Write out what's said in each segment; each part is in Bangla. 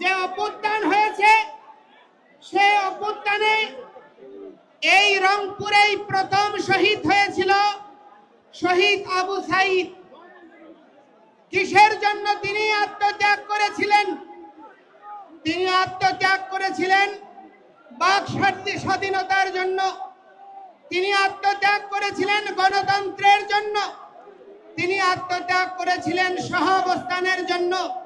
যে অভ্যুত্থান হয়েছে সেই অভ্যুত্থানে এই রংপুরেই প্রথম শহীদ হয়েছিল শহীদ আবু সাইদ। কিসের জন্য তিনি আত্মত্যাগ করেছিলেন? তিনি আত্মত্যাগ করেছিলেন বাক স্বাধী- স্বাধীনতার জন্য। তিনি আত্মত্যাগ করেছিলেন গণতন্ত্রের জন্য। তিনি আত্মত্যাগ করেছিলেন সহাবস্থানের জন্য।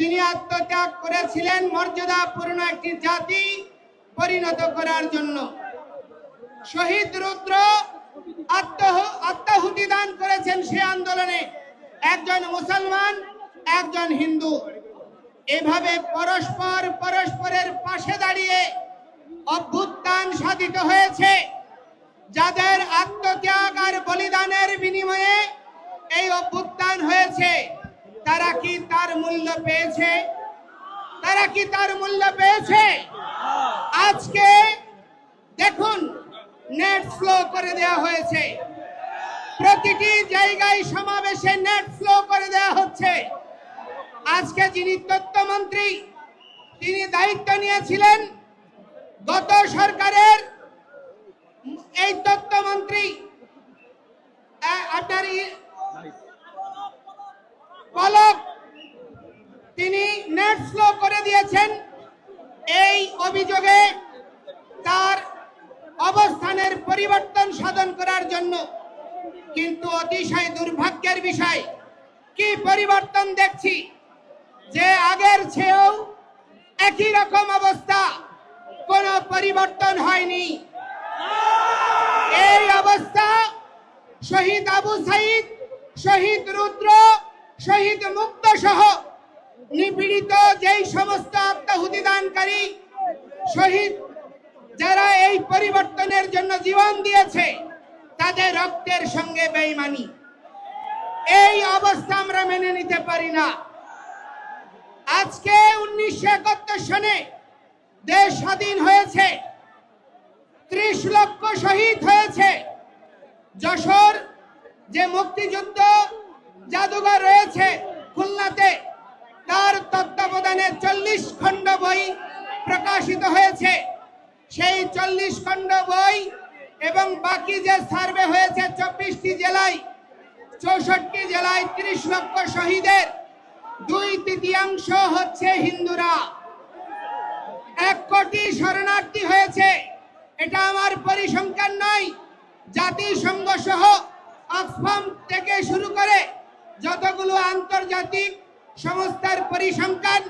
তিনি আত্মত্যাগ করেছিলেন মর্যাদাপূর্ণ একটি জাতি পরিণত করার জন্য। শহীদ রুদ্র আত্মহ, আত্মাহুতি দান করেছেন সে আন্দোলনে। একজন মুসলমান, একজন হিন্দু। এভাবে পরস্পর পরস্পরের পাশে দাঁড়িয়ে অভ্যুত্থান সাধিত হয়েছে। যাদের আত্মত্যাগ আর বলিদানের বিনিময়ে এই অভ্যুত্থান হয়েছে তারা কি তার মূল্য পেয়েছে? তারা কি তার মূল্য পেয়েছে? আজকে দেখুন নেট ফ্লো করে দেওয়া হয়েছে। প্রতিটি জায়গায় সমাবেশে নেট ফ্লো করে দেওয়া হচ্ছে। আজকে যিনি তথ্যমন্ত্রী, তিনি দায়িত্ব নিয়েছিলেন গত সরকারের এই তথ্যমন্ত্রী আপনার পলক তিনি নেট ফ্লো করে দিয়েছেন এই অভিযোগে তার অবস্থানের পরিবর্তন সাধন করার জন্য। কিন্তু অতিশয় দুর্ভাগ্যের বিষয়, কি পরিবর্তন দেখছি যে আগের চেয়েও একই রকম অবস্থা, কোনো পরিবর্তন হয়নি। এই অবস্থা শহীদ আবু সাইদ, শহীদ রুদ্র শহীদ মুক্ত সহ নিপীড়িত যেই সমস্ত আত্মাহুতি দানকারী শহীদ যারা এই পরিবর্তনের জন্য জীবন দিয়েছে, তাদের রক্তের সঙ্গে বেইমানি। এই অবস্থা আমরা মেনে নিতে পারি না। আজকে উনিশশো একাত্তর সনে দেশ স্বাধীন হয়েছে, ত্রিশ লক্ষ শহীদ হয়েছে। যশোর যে মুক্তিযুদ্ধ জাদুঘর রয়েছে খুলনাতে। তার তত্ত্বাবধানে চল্লিশ খণ্ড বই প্রকাশিত হয়েছে। সেই চল্লিশ খণ্ড বই এবং বাকি যে সার্ভে হয়েছে চব্বিশটি জেলায়, চৌষট্টি জেলায় ত্রিশ লক্ষ শহীদের, দুই তৃতীয়াংশ হচ্ছে হিন্দুরা। এক কোটি শরণার্থী হয়েছে। এটা আমার পরিসংখ্যান নয়, জাতিসংঘ সহ অক্সফাম থেকে শুরু করে যতগুলো আন্তর্জাতিক সংস্থার পরিসংখ্যান,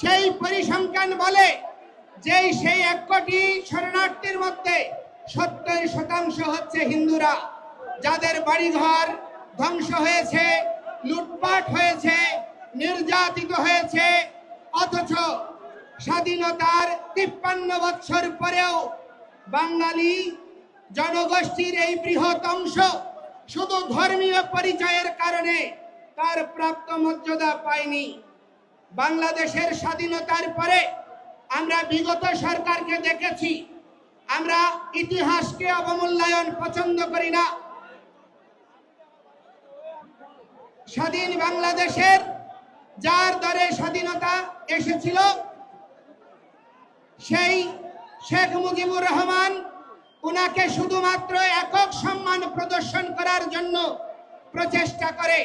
সেই পরিসংখ্যান বলে যে সেই এক কোটি শরণার্থীর মধ্যে সত্তর শতাংশ হচ্ছে হিন্দুরা, যাদের বাড়িঘর ধ্বংস হয়েছে, লুটপাট হয়েছে, নির্যাতিত হয়েছে, অথচ স্বাধীনতার তিপ্পান্ন বৎসর পরেও বাঙালি জনগোষ্ঠীর এই বৃহৎ অংশ শুধু ধর্মীয় পরিচয়ের কারণে তার প্রাপ্ত মর্যাদা পায়নি। বাংলাদেশের স্বাধীনতার পরে আমরা বিগত সরকারকে দেখেছি। আমরা ইতিহাসকে অবমূল্যায়ন পছন্দ করি না। স্বাধীন বাংলাদেশের যার দরে স্বাধীনতা এসেছিল, সেই শেখ মুজিবুর রহমান উনাকে শুধুমাত্র একক সম্মান প্রদর্শন করার জন্য প্রচেষ্টা করে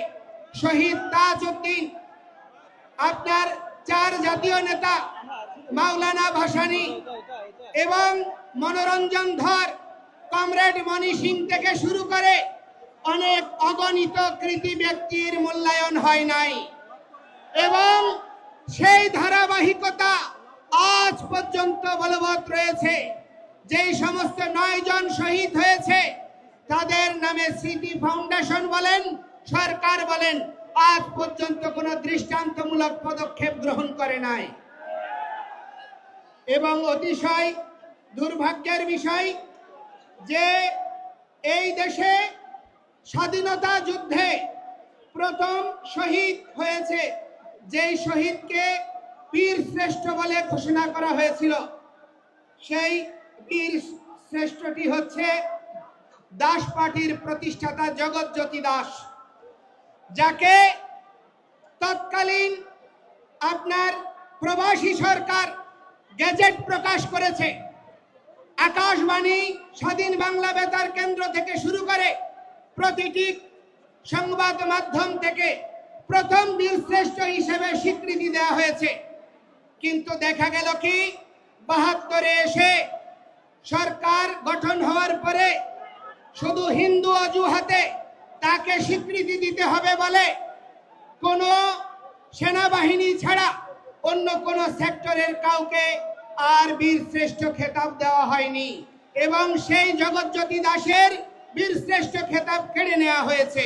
শহীদ তাজউদ্দিন। আপনার চার জাতীয় নেতা, মাওলানা ভাসানি এবং মনোরঞ্জন ধর, কমরেড মণি সিং থেকে শুরু করে অনেক অগণিত কৃতি ব্যক্তির মূল্যায়ন হয় নাই। এবং সেই ধারাবাহিকতা আজ পর্যন্ত বলবৎ রয়েছে। যেই সমস্ত নয় জন শহীদ হয়েছে, তাদের নামে স্মৃতি ফাউন্ডেশন বলেন, সরকার বলেন, আজ পর্যন্ত কোনো দৃষ্টান্তমূলক পদক্ষেপ গ্রহণ করে নাই। এবং অতিশয় দুর্ভাগ্যের বিষয় যে এই দেশে স্বাধীনতা যুদ্ধে প্রথম শহীদ হয়েছে, যেই শহীদকে বীর শ্রেষ্ঠ বলে ঘোষণা করা হয়েছিল, সেই বীর শ্রেষ্ঠটি হচ্ছে দাস পার্টির প্রতিষ্ঠাতা জগৎজ্যোতি দাস, যাকে তৎকালীন আপনার প্রবাসী সরকার গেজেট প্রকাশ করেছে। আকাশবাণী, স্বাধীন বাংলা বেতার কেন্দ্র থেকে শুরু করে প্রতিটি সংবাদ মাধ্যম থেকে প্রথম বীরশ্রেষ্ঠ হিসেবে স্বীকৃতি দেওয়া হয়েছে। কিন্তু দেখা গেল কি? বাহাত্তরে এসে সরকার গঠন হওয়ার পরে শুধু হিন্দু অজুহাতে তাকে স্বীকৃতি দিতে হবে বলে কোনো সেনাবাহিনী ছাড়া অন্য কোন সেক্টরের কাউকে আর বীর শ্রেষ্ঠ খেতাব দেওয়া হয়নি। এবং সেই জগৎজ্যোতি দাসের বীর শ্রেষ্ঠ খেতাব কেড়ে নেওয়া হয়েছে।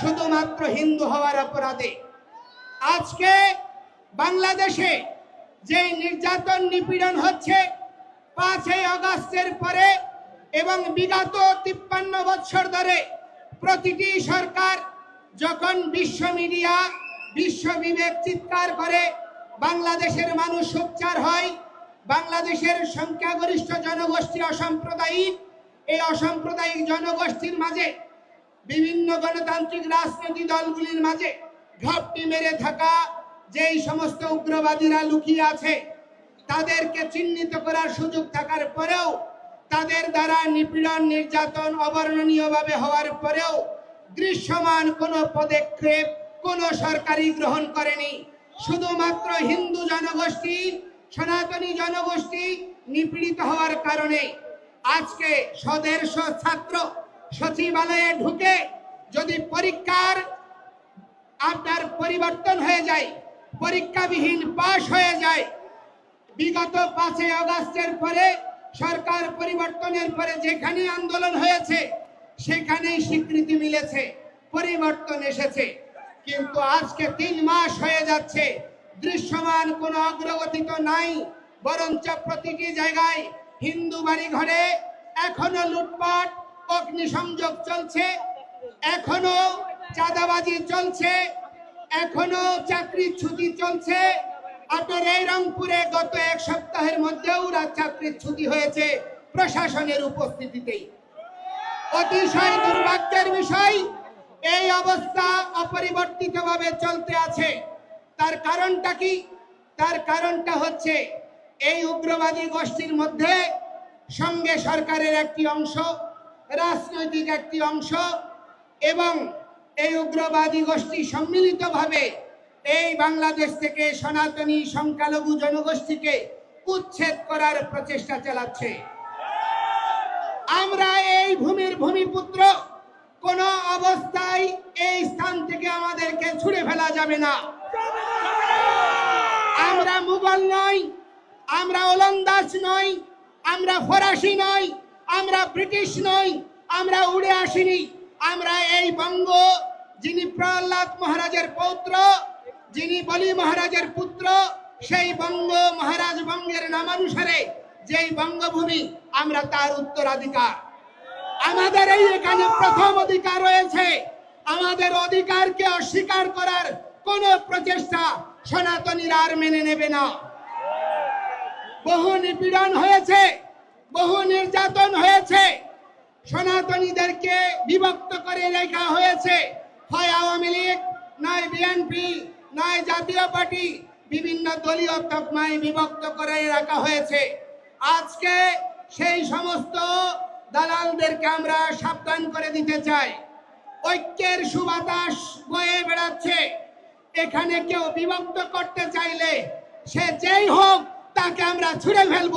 শুধুমাত্র হিন্দু হওয়ার অপরাধে। আজকে বাংলাদেশে যে নির্যাতন নিপীড়ন হচ্ছে পাঁচই আগস্টের পরে এবং বিগত তিপ্পান্ন বছর ধরে প্রতিটি সরকার যখন বিশ্ব মিডিয়া, বিশ্ব বিবেক চিৎকার করে, বাংলাদেশের মানুষ সোচ্চার হয়, বাংলাদেশের সংখ্যাগরিষ্ঠ জনগোষ্ঠী অসাম্প্রদায়িক, এই অসাম্প্রদায়িক জনগোষ্ঠীর মাঝে, বিভিন্ন গণতান্ত্রিক রাজনৈতিক দলগুলির মাঝে ঘাপটি মেরে থাকা যেই সমস্ত উগ্রবাদীরা লুকিয়ে আছে তাদেরকে চিহ্নিত করার সুযোগ থাকার পরেও তাদের দ্বারা নিপীড়ন, নির্যাতন, অবর্ণনীয়ভাবে হওয়ার পরেও দৃশ্যমান কোনো পদক্ষেপ কোনো সরকারি গ্রহণ করেনি। শুধুমাত্র হিন্দু জনগোষ্ঠী, সনাতনী জনগোষ্ঠী নিপীড়িত হওয়ার কারণে আজকে স্বদেশ ছাত্র সচিবালয়ে ঢুকে যদি পরীক্ষার আপনার পরিবর্তন হয়ে যায়, পরীক্ষাবিহীন পাশ হয়ে যায় বিগত পাঁচই আগস্টের পরে সরকার পরিবর্তনের পরে যেখানে আন্দোলন হয়েছে, সেখানেই স্বীকৃতি মিলেছে, পরিবর্তন এসেছে। কিন্তু আজকে তিন মাস হয়ে যাচ্ছে, দৃশ্যমান কোনো অগ্রগতি তো নাই, বরঞ্চ প্রতিটি জায়গায় হিন্দু বাড়ি ঘরে এখনও লুটপাট, অগ্নিসংযোগ চলছে, এখনও চাঁদাবাজি চলছে, এখনও চাকরির ছুটি চলছে আপনার এই রংপুরে গত এক সপ্তাহের মধ্যেও রাত চাকরির ছুটি হয়েছে প্রশাসনের উপস্থিতিতেই। অতিশয় দুর্ভাগ্যের বিষয়, এই অবস্থা অপরিবর্তিতভাবে চলতে আছে। তার কারণটা কি? তার কারণটা হচ্ছে এই উগ্রবাদী গোষ্ঠীর মধ্যে সঙ্গে সরকারের একটি অংশ, রাজনৈতিক একটি অংশ এবং এই উগ্রবাদী গোষ্ঠী সম্মিলিতভাবে এই বাংলাদেশ থেকে সনাতনী সংখ্যালঘু জনগোষ্ঠীকে উচ্ছেদ করার প্রচেষ্টা চালাচ্ছে। আমরা এই ভূমির ভূমিপুত্র, কোন অবস্থায় এই স্থান থেকে আমাদেরকে ছুড়ে ফেলা যাবে না। আমরা মুঘল নই, আমরা ওলন্দাজ নই, আমরা ফরাসি নই, আমরা ব্রিটিশ নই, আমরা উড়ে আসিনি। আমরা এই বঙ্গ, যিনি প্রহ্লাদ মহারাজের পৌত্র যিনি বলি মহারাজের পুত্র, সেই বঙ্গ মহারাজ বঙ্গের নামানুসারে যেই বঙ্গভূমি, আমরা তার উত্তরাধিকার। আমাদের এই এখানে প্রথম অধিকার রয়েছে। আমাদের অধিকারকে অস্বীকার করার কোন প্রচেষ্টা সনাতনীরা আর মেনে নেবে না। বহু নিপীড়ন হয়েছে, বহু নির্যাতন হয়েছে। সনাতনীদেরকে বিভক্ত করে রেখা হয়েছে। হয় আওয়ামী লীগ, নয় বিএনপি নয় জাতীয় পার্টি বিভিন্ন দলীয় তকমায় বিভক্ত করে রাখা হয়েছে। আজকে সেই সমস্ত দালালদেরকে আমরা সাবধান করে দিতে চাই। ঐক্যের সুবাতাস বয়ে বেড়াচ্ছে। এখানে কেউ বিভক্ত করতে চাইলে সে যেই হোক তাকে আমরা ছুড়ে ফেলব।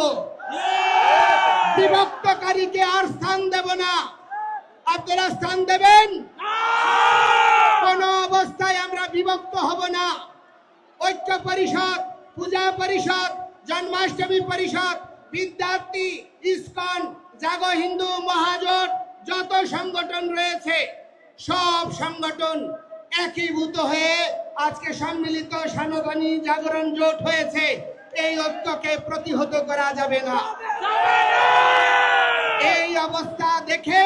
বিভক্তকারীকে আর স্থান দেব না। আপনারা স্থান দেবেন? কোন অবস্থায় আমরা বিভক্ত হব না। ঐক্য পরিষদ, পূজা পরিষদ, জন্মাষ্টমী পরিষদ, বিদ্যার্থী, ইস্কন, জাগো হিন্দু, মহাজোট, যত সংগঠন রয়েছে, সব সংগঠন একীভূত হয়ে আজকে সম্মিলিত সনাতনী জাগরণ জোট হয়েছে। এই ঐক্যকে প্রতিহত করা যাবে না। এই অবস্থা দেখে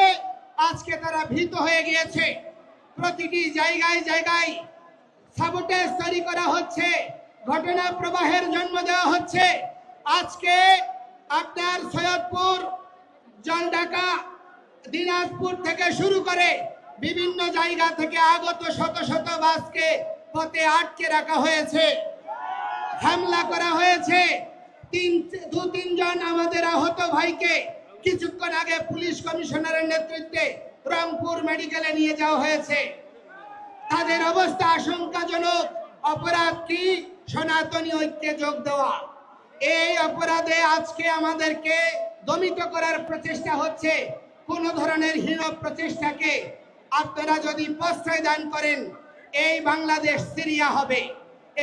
আজকে তারা ভীত হয়ে গিয়েছে। প্রতিটি জায়গায় জায়গায় সাবোটেজ তৈরি করা হচ্ছে, ঘটনা প্রবাহের জন্ম দেওয়া হচ্ছে। আজকে আপনার সৈয়দপুর জলঢাকা দিনাজপুর থেকে শুরু করে বিভিন্ন জায়গা থেকে আগত শত শত বাসকে পথে আটকে রাখা হয়েছে, হামলা করা হয়েছে। তিন, দু, তিনজন আমাদের আহত ভাইকে কিছুক্ষণ আগে পুলিশ কমিশনারের নেতৃত্বে রংপুর মেডিকেলে নিয়ে যাওয়া হয়েছে। তাদের অবস্থা আশঙ্কাজনক। অপরাধ কি? সনাতনী ঐক্যে যোগ দেওয়া। এই অপরাধে আজকে আমাদেরকে দমিত করার প্রচেষ্টা হচ্ছে। কোন ধরনের হীন প্রচেষ্টাকে আপনারা যদি প্রশ্রয় দান করেন, এই বাংলাদেশ সিরিয়া হবে,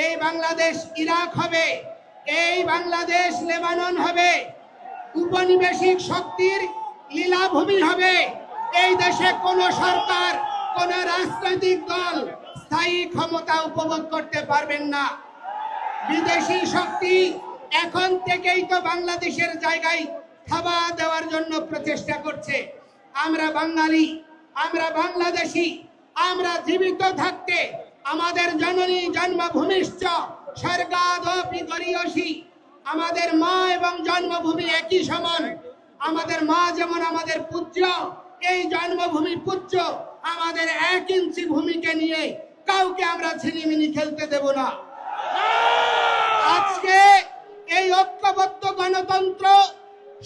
এই বাংলাদেশ ইরাক হবে, এই বাংলাদেশ লেবানন হবে উপনিবেশিক শক্তির লীলাভূমি হবে। এই দেশে কোন সরকার, কোন রাজনৈতিক দল স্থায়ী ক্ষমতা উপভোগ করতে পারবেন না। বিদেশি শক্তি এখন থেকেই তো বাংলাদেশের জায়গায় থাবা দেওয়ার জন্য প্রচেষ্টা করছে। আমরা বাঙালি, আমরা বাংলাদেশি, আমরা জীবিত থাকতে আমাদের জননী জন্মভূমিশ্চ স্বর্গাদপি আমাদের মা এবং জন্মভূমি একই সমান। আমাদের মা যেমন আমাদের পূজ্য এই জন্মভূমি পূজ্য আমাদের এক ইঞ্চি ভূমিকে নিয়ে কাউকে আমরা ছিনিমিনি খেলতে দেব না। আজকে এই ঐক্যবদ্ধ গণতন্ত্র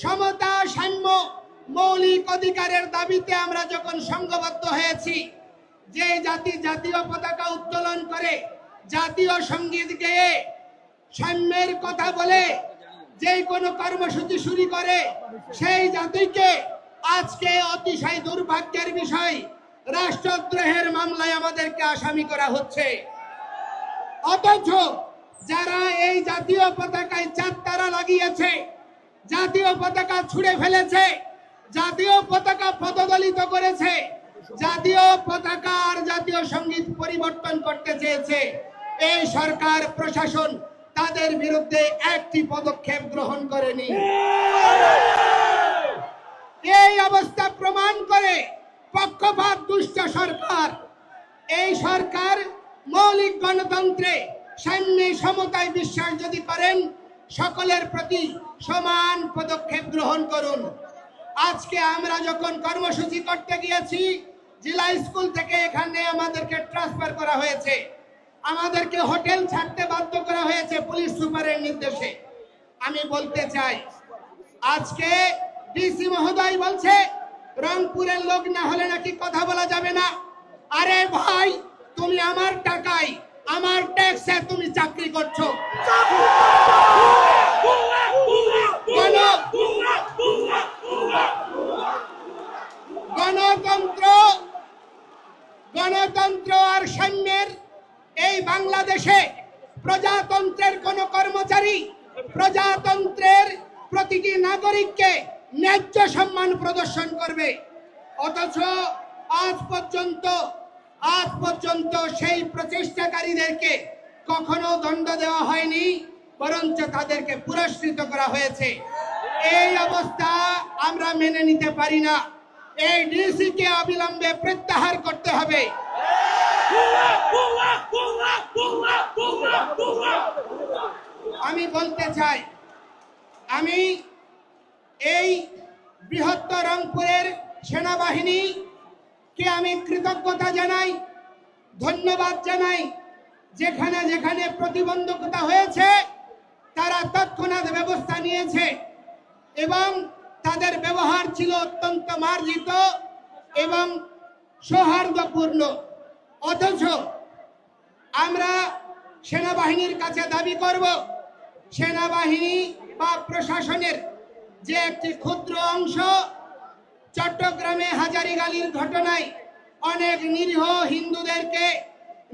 সমতা সাম্য মৌলিক অধিকারের দাবিতে আমরা যখন সংঘবদ্ধ হয়েছি, যে জাতি জাতীয় পতাকা উত্তোলন করে জাতীয় সংগীত গেয়ে সাম্যের কথা বলে যে কোনো কর্মসূচি শুরু করে, সেই জাতিকে আজকে অতিশয় দুর্ভাগ্যের বিষয়, রাষ্ট্রদ্রোহের মামলায় আমাদেরকে আসামি করা হচ্ছে। অথচ যারা এই জাতীয় পতাকায় চার তারা লাগিয়েছে, জাতীয় পতাকা ছুঁড়ে ফেলেছে, জাতীয় পতাকা পদদলিত করেছে, জাতীয় পতাকা আর জাতীয় সংগীত পরিবর্তন করতে চেয়েছে, এই সরকার প্রশাসন তাদের বিরুদ্ধে একটি পদক্ষেপ গ্রহণ করেনি। এই অবস্থা প্রমাণ করে পক্ষপাত দুষ্ট সরকার। এই সরকার মৌলিক গণতন্ত্রে সাম্যে সমতায় বিশ্বাস যদি করেন, সকলের প্রতি সমান পদক্ষেপ গ্রহণ করুন। আজকে আমরা যখন কর্মসূচি করতে গিয়েছি, জেলা স্কুল থেকে এখানে আমাদেরকে ট্রান্সফার করা হয়েছে। আমাদেরকে হোটেল ছাড়তে বাধ্য করা হয়েছে পুলিশ সুপারের নির্দেশে। আমি বলতে চাই, আজকে ডিসি মহোদয় বলছে, রংপুরের লোক না হলে নাকি কথা বলা যাবে না। আরে ভাই, তুমি আমার টাকায়, আমার ট্যাক্সে তুমি চাকরি করছ। গণ- গণতন্ত্র গণতন্ত্র আর সৈন্যের এই বাংলাদেশে প্রজাতন্ত্রের কোন কর্মচারী, প্রজাতন্ত্রের প্রতিটি নাগরিককে ন্যায্য সম্মান প্রদর্শন করবে। অথচ আজ পর্যন্ত আজ পর্যন্ত সেই প্রচেষ্টাকারীদেরকে কখনো দণ্ড দেওয়া হয়নি, বরঞ্চ তাদেরকে পুরস্কৃত করা হয়েছে। এই অবস্থা আমরা মেনে নিতে পারি না। এই ডিসি কে অবিলম্বে প্রত্যাহার করতে হবে। আমি বলতে চাই, আমি এই বৃহত্তর রংপুরের সেনাবাহিনীকে আমি কৃতজ্ঞতা জানাই, ধন্যবাদ জানাই। যেখানে যেখানে প্রতিবন্ধকতা হয়েছে, তারা তৎক্ষণাৎ ব্যবস্থা নিয়েছে এবং তাদের ব্যবহার ছিল অত্যন্ত মার্জিত এবং সৌহার্দ্যপূর্ণ। অথচ আমরা সেনাবাহিনীর কাছে দাবি করব, সেনাবাহিনী বা প্রশাসনের যে একটি ক্ষুদ্র অংশ চট্টগ্রামে হাজারিগালির ঘটনায় অনেক নিরীহ হিন্দুদেরকে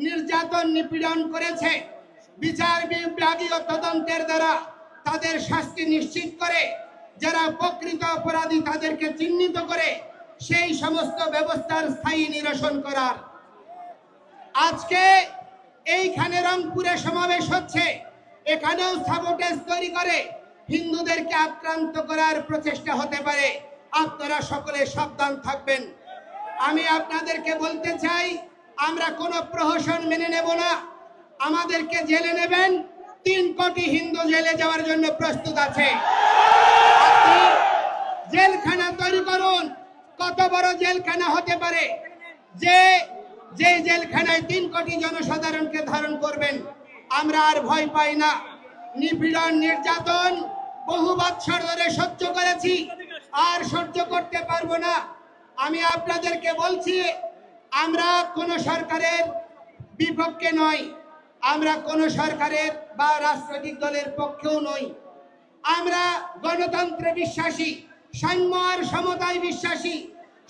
নির্যাতন, নিপীড়ন করেছে। বিচার বিভাগীয় তদন্তের দ্বারা তাদের শাস্তি নিশ্চিত করে, যারা প্রকৃত অপরাধী তাদেরকে চিহ্নিত করে, সেই সমস্ত ব্যবস্থার স্থায়ী নিরসন করার। আজকে এইখানে রংপুরে সমাবেশ হচ্ছে। এখানেও সাবোটেজ তৈরি করে। হিন্দুদেরকে আক্রান্ত করার প্রচেষ্টা হতে পারে। আপনারা সকলে সাবধান থাকবেন। আমি আপনাদেরকে বলতে চাই, আমরা কোনো প্রহসন মেনে নেব না। আমাদেরকে জেলে নেবেন। তিন কোটি হিন্দু জেলে যাওয়ার জন্য প্রস্তুত আছে। জেলখানা তৈরি করুন। কত বড় জেলখানা হতে পারে? যে যে জেলখানায় তিন কোটি জনসাধারণকে ধারণ করবেন। আমরা আর ভয় পাই না। নিপীড়ন, নির্যাতন বহু বৎসর ধরে সহ্য করেছি, আর সহ্য করতে পারব না। আমি আপনাদেরকে বলছি, আমরা কোন সরকারের বিপক্ষে নয় আমরা কোন সরকারের বা রাজনৈতিক দলের পক্ষেও নই। আমরা গণতন্ত্রে বিশ্বাসী, সাম্য আর সমতায় বিশ্বাসী,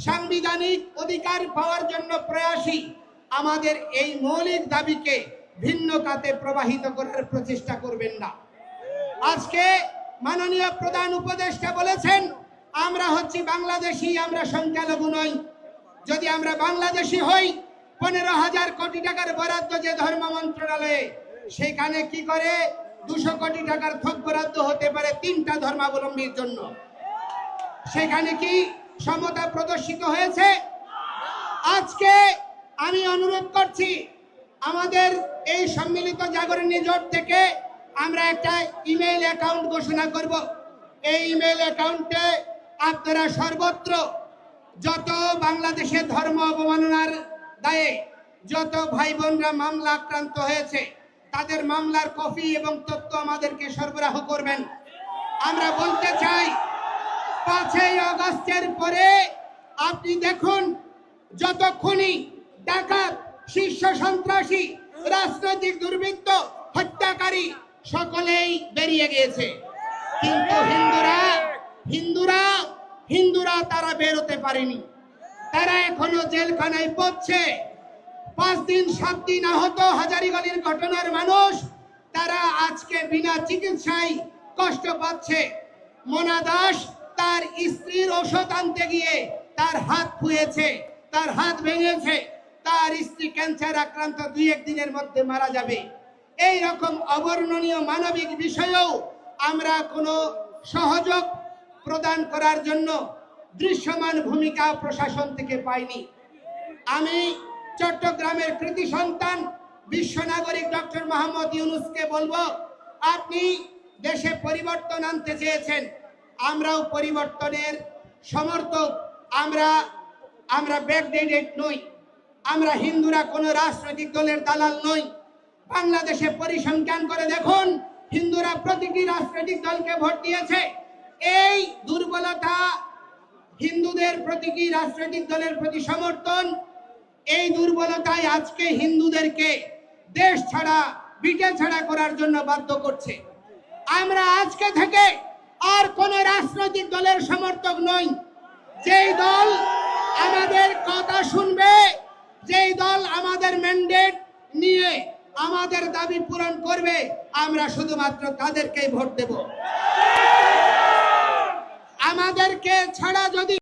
সাংবিধানিক অধিকার পাওয়ার জন্য প্রয়াসী। আমাদের এই মৌলিক দাবিকে ভিন্ন কাতে প্রবাহিত করার প্রচেষ্টা করবেন না। আজকে মাননীয় প্রধান উপদেষ্টা বলেছেন, আমরা হচ্ছি বাংলাদেশি, আমরা সংখ্যালঘু নই। যদি আমরা বাংলাদেশি হই, পনেরো হাজার কোটি টাকার বরাদ্দ যে ধর্ম মন্ত্রণালয়ে, সেখানে কি করে দুশো কোটি টাকার থোক বরাদ্দ হতে পারে তিনটা ধর্মাবলম্বীর জন্য? সেখানে কি সমতা প্রদর্শিত হয়েছে? আজকে আমি অনুরোধ করছি, আমাদের এই সম্মিলিত জাগরণী জোট থেকে আমরা একটা ইমেইল অ্যাকাউন্ট ঘোষণা করব। এই ইমেইল অ্যাকাউন্টে আপনারা সর্বত্র যত বাংলাদেশের ধর্ম অবমাননার দায়ে যত ভাই বোনরা মামলা আক্রান্ত হয়েছে, তাদের মামলার কপি এবং তথ্য আমাদেরকে সরবরাহ করবেন। আমরা বলতে চাই, পাঁচই আগস্টের পরে আপনি দেখুন যত খুনি ডাকাত, শীর্ষ সন্ত্রাসী, রাজনৈতিক দুর্বৃত্ত, হত্যাকারী সকলেই বেরিয়ে গিয়েছে। কিন্তু হিন্দুরা হিন্দুরা হিন্দুরা তারা বেরোতে পারেনি। তারা এখনও জেলখানায় পড়ছে। পাঁচ দিন, সাত দিন আহত হাজারিগলির ঘটনার মানুষ তারা আজকে বিনা চিকিৎসায় কষ্ট পাচ্ছে। মোনা দাস তার স্ত্রীর ওষুধ আনতে গিয়ে তার হাত ফুয়েছে, তার হাত ভেঙেছে। তার স্ত্রী ক্যান্সার আক্রান্ত দুই একদিনের মধ্যে মারা যাবে। এই রকম অবর্ণনীয় মানবিক বিষয়েও আমরা কোনো সহযোগ প্রদান করার জন্য দৃশ্যমান ভূমিকা প্রশাসন থেকে পাইনি। আমি চট্টগ্রামের কৃতি সন্তান, বিশ্ব নাগরিক ডক্টর মোহাম্মদ ইউনুসকে বলব, আপনি দেশে পরিবর্তন আনতে চেয়েছেন, আমরাও পরিবর্তনের সমর্থক, আমরা আমরা ব্যাকডেটেড নই, আমরা হিন্দুরা কোনো রাজনৈতিক দলের দালাল নই। বাংলাদেশে পরিসংখ্যান করে দেখুন, হিন্দুরা প্রতিটি রাজনৈতিক দলকে ভোট দিয়েছে। এই দুর্বলতা হিন্দুদের প্রতীকী রাজনৈতিক দলের প্রতি সমর্থন, এই দুর্বলতাই আজকে হিন্দুদেরকে দেশ ছাড়া বিটে ছাড়া করার জন্য বাধ্য করছে। আমরা আজকে থেকে আর কোন রাজনৈতিক দলের সমর্থক নই। যেই দল আমাদের কথা শুনবে, যেই দল আমাদের ম্যান্ডেট নিয়ে আমাদের দাবি পূরণ করবে আমরা শুধুমাত্র তাদেরকেই ভোট দেব। আমাদেরকে ছাড়া যদি